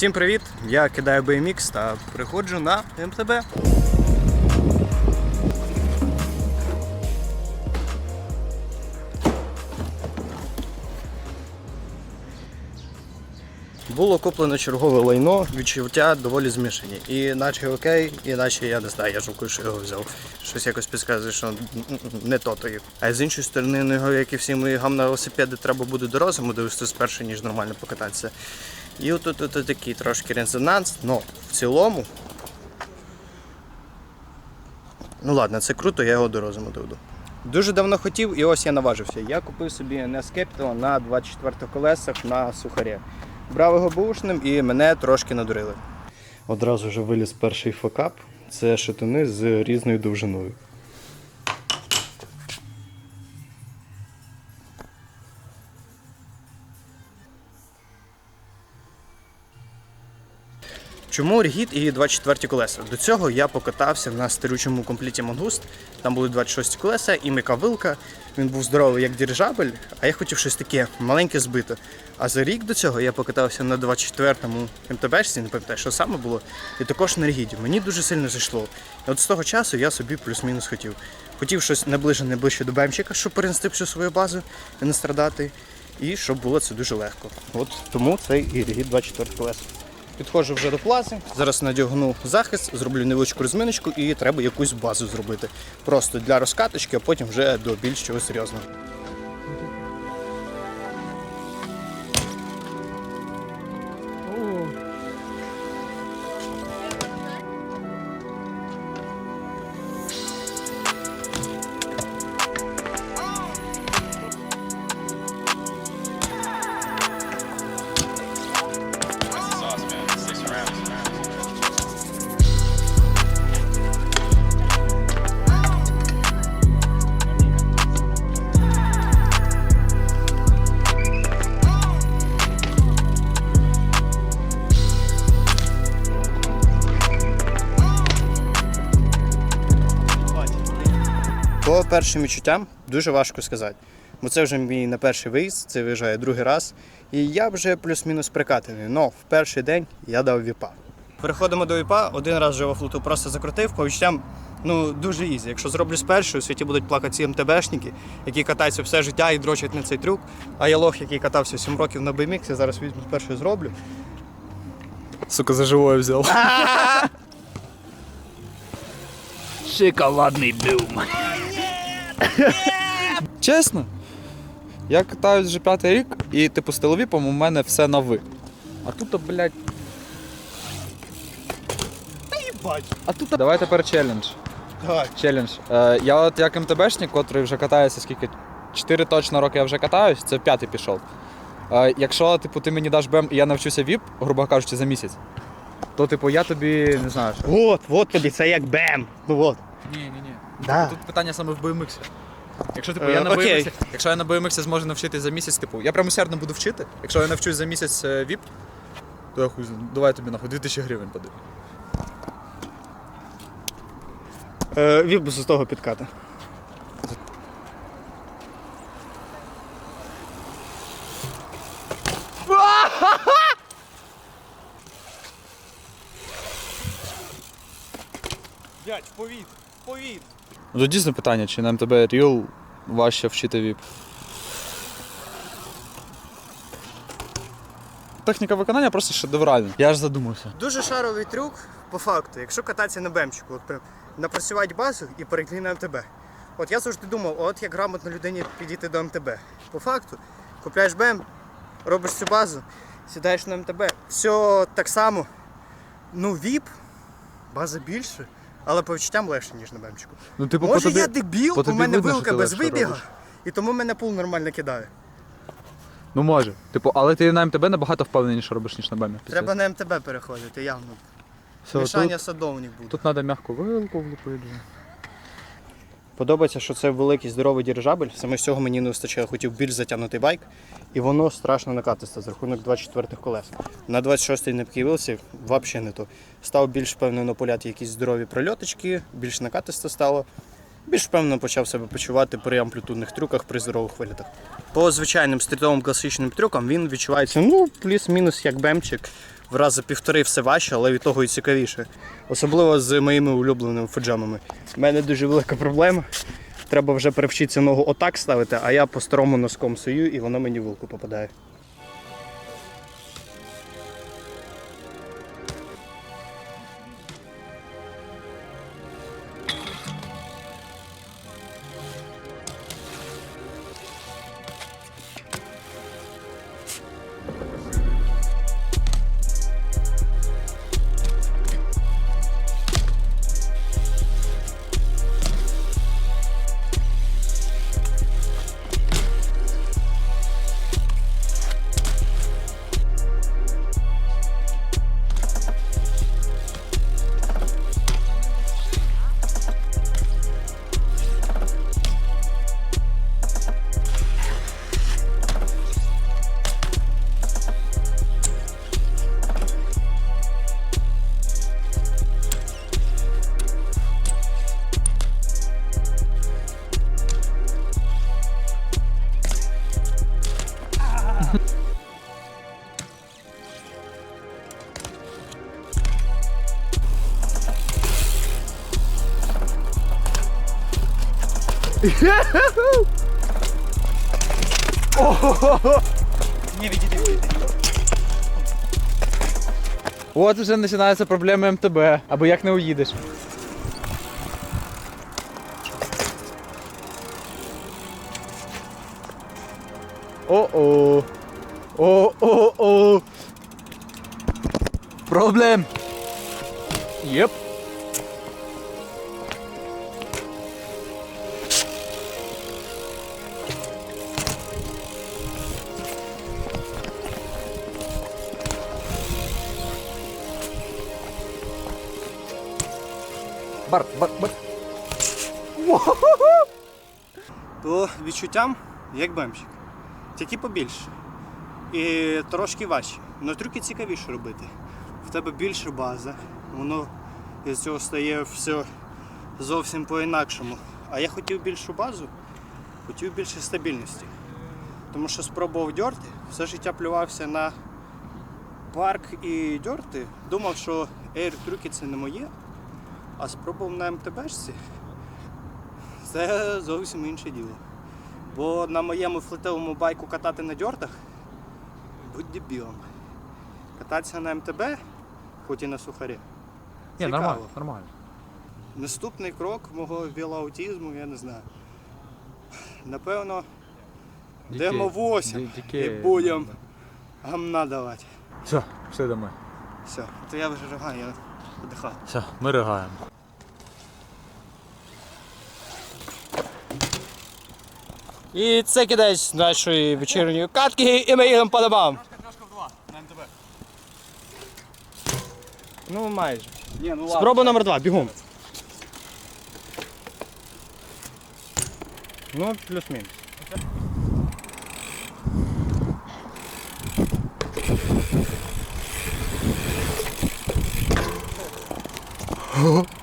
Всім привіт! Я кидаю BMX та приходжу на МТБ. Було куплено чергове лайно, відчуття доволі змішані. І наче окей, і наче я не знаю, я жалкую, що його взяв. Щось якось підказує, що не то то є. А з іншої сторони, ну, як і всі мої гамна велосипеди, треба буде до розуму довести спершу, ніж нормально покататися. І от тут от такий трошки резонанс, але в цілому. Ну ладно, це круто, я його до розуму доведу. Дуже давно хотів, і ось я наважився. Я купив собі Capital на 24 колесах на сухарі. Брав його бушним і мене трошки надурили. Одразу вже виліз перший факап. Це шатуни з різною довжиною. Чому регіт і 24 колеса? До цього я покатався на старючому компліті Мангуст. Там були 26 колеса і м'яка вилка. Він був здоровий як дирижабель, а я хотів щось таке маленьке збите. А за рік до цього я покатався на 24-му МТБшці, не пам'ятаю, що саме було, і також на регіті. Мені дуже сильно зайшло. І от з того часу я собі плюс-мінус хотів. Хотів щось наближене ближче до БМЧика, щоб перенести всю свою базу і не страдати. І щоб було це дуже легко. От тому цей і регіт 24 колеса. Підходжу вже до плази. Зараз надягну захист, зроблю невеличку розминочку і треба якусь базу зробити. Просто для розкаточки, а потім вже до більш чого серйозного. Першим відчуттям дуже важко сказати. Бо це вже мій не перший виїзд, це виїжджає другий раз. І я вже плюс-мінус прикатаний. Но в перший день я дав віпа. Переходимо до віпа. Один раз вже флуту просто закрутив, по відчуттям ну, дуже ізі. Якщо зроблю з першої, у світі будуть плакати ці МТБшники, які катаються все життя і дрочать на цей трюк. А я лох, який катався 7 років на BMX, я зараз візьму з першої зроблю. Сука, за живое взял. Шоколадний дум. Чесно. Я катаюсь вже п'ятий рік, і типу з телевіпом у мене все на ви. А тут, блядь. А тут. Давай тепер челендж. Давай. Челендж. Е, я от як МТБшник, котрий вже катається скільки? Чотири точно роки я вже катаюсь, це п'ятий пішов. Е, якщо типу, ти мені даш БМ і я навчуся ВІП, грубо кажучи, за місяць, то типу я тобі не знаю. Що... От, от тобі, це як бем. Ну от. Ні, ні, ні. Да. Тут питання саме в BMX. Якщо типу, Е, я на окей. BMX, якщо я на BMX зможу навчити за місяць, типу, я прям усердно буду вчити. Якщо я навчусь за місяць е, VIP, то я хуй, знаю. давай тобі нахуй 2000 гривень подаю. Е, Віп з того підката. Дядь, повід, повід. Ну, дійсно питання, чи на МТБ Real важче вчити VIP. Техніка виконання просто шедевральна. Я ж задумався. Дуже шаровий трюк по факту. Якщо кататися на бемчику, от прям напрацювати базу і перейти на МТБ. От я завжди думав, от як грамотно людині підійти до МТБ. По факту, купляєш бем, робиш цю базу, сідаєш на МТБ. Все так само. Ну, ВІП, база більше, але по відчуттям легше, ніж на бемчику. Ну, типу, Може по тобі, я дебіл, по у тобі мене видно, що вилка ти без легше вибіга, робиш. і тому мене пул нормально кидає. Ну може. Типу, але ти на МТБ набагато впевненіше робиш, ніж на БМі. Треба на МТБ переходити, явно. Все, Мішання тут, садовник буде. тут треба м'яку вилку влупити. Подобається, що це великий здоровий дирижабель. Саме з цього мені не вистачає. Хотів більш затягнутий байк, і воно страшно накатисте за рахунок 24-х колес. На 26-й не вилці взагалі не то. Став більш впевнено на поляті якісь здорові прольоточки, більш накатисто стало. Більш впевнено почав себе почувати при амплітудних трюках, при здорових вилітах. По звичайним стрітовим класичним трюкам він відчувається ну, плюс-мінус як бемчик. В рази півтори все важче, але від того і цікавіше. Особливо з моїми улюбленими фуджамами. У мене дуже велика проблема. Треба вже перевчитися ногу отак ставити, а я по старому носком сую і воно мені в вилку попадає. От вже починаються проблеми МТБ, або як не уїдеш. О-о. О-о-о. Проблем. Єп. Бар, бар, бар. По відчуттям як бемчик. Тільки побільше. І трошки важче. Но трюки цікавіше робити. В тебе більше база, воно із цього стає все зовсім по-інакшому. А я хотів більшу базу, хотів більше стабільності. Тому що спробував дьорти, все життя плювався на парк і дьорти. Думав, що ейр трюки це не моє, а спробував на МТБшці. Це зовсім інше діло. Бо на моєму флетовому байку катати на дьортах будь дебілом. Кататися на МТБ, хоч і на сухарі. Ні, цікаво. нормально, нормально. Наступний крок мого вілоаутізму, я не знаю. Напевно, демо 8 і будемо гамна давати. Все, пішли домой. Все, то я вже ригаю, я подихаю. Все, ми ригаємо. І це кінець нашої вечірньої катки, і ми їдемо по домам. Ну майже. Ні, ну Спроба номер два, бігом. Ну, плюс-мінус. huh?